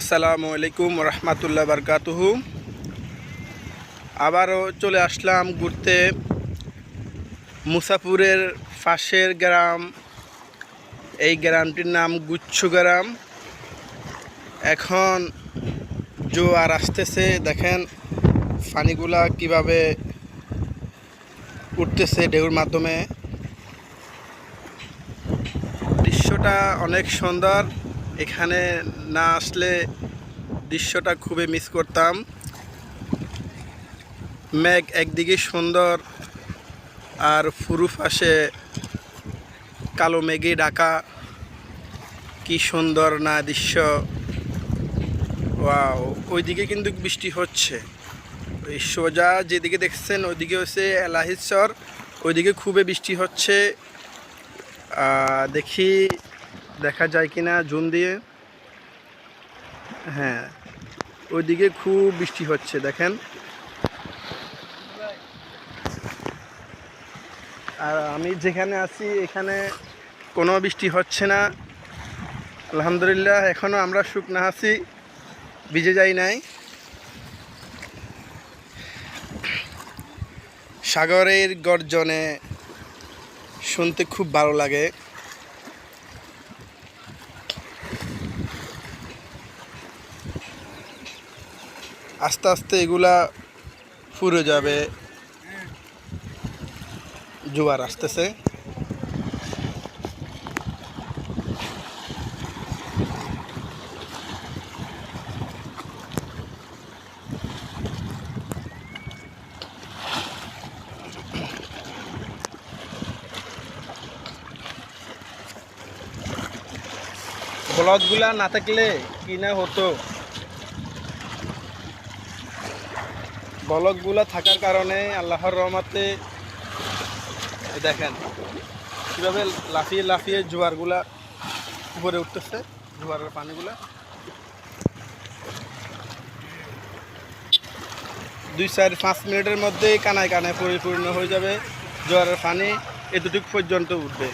আসসালামু আলাইকুম রহমতুল্লাহ বারকাতুহু। আবারও চলে আসলাম ঘুরতে। মুসাপুরের পাশের গ্রাম। এই গ্রামটির নাম গুচ্ছ গ্রাম। এখন জোয়ার আসতেছে, দেখেন পানিগুলা কীভাবে উঠতেছে ঢেউর মাধ্যমে। দৃশ্যটা অনেক সুন্দর। এখানে না আসলে দৃশ্যটা খুবই মিস করতাম। মেঘ একদিকে সুন্দর আর ফুরু পাশে কালো মেঘে ঢাকা। কি সুন্দর না দৃশ্য। ওয়াও, ওইদিকে কিন্তু বৃষ্টি হচ্ছে। ওই সোজা যেদিকে দেখছেন ওইদিকে হচ্ছে এলাহিশ্বর ওইদিকে খুবই বৃষ্টি হচ্ছে। দেখি দেখা যায় কিনা জুন দিয়ে? হ্যাঁ ওইদিকে খুব বৃষ্টি হচ্ছে, দেখেন। আর আমি যেখানে আছি, এখানে কোনো বৃষ্টি হচ্ছে না। আলহামদুলিল্লাহ এখনও আমরা শুকনা আছি, ভিজে যাই নাই। সাগরের গর্জনে শুনতে খুব ভালো লাগে। আস্তে আস্তে এগুলা ফুরে যাবে। জোয়ার আসতেছে। ব্লকগুলা না থাকলে কি না হতো? ব্লকগুলো থাকার কারণে আল্লাহর রহমতে দেখেন কীভাবে লাফিয়ে লাফিয়ে জোয়ারগুলা উপরে উঠতেছে, জোয়ারের পানিগুলা। দুই চার পাঁচ মিনিটের মধ্যেই কানায় কানায় পরিপূর্ণ হয়ে যাবে জোয়ারের পানি, এতটুকু পর্যন্ত উঠবে।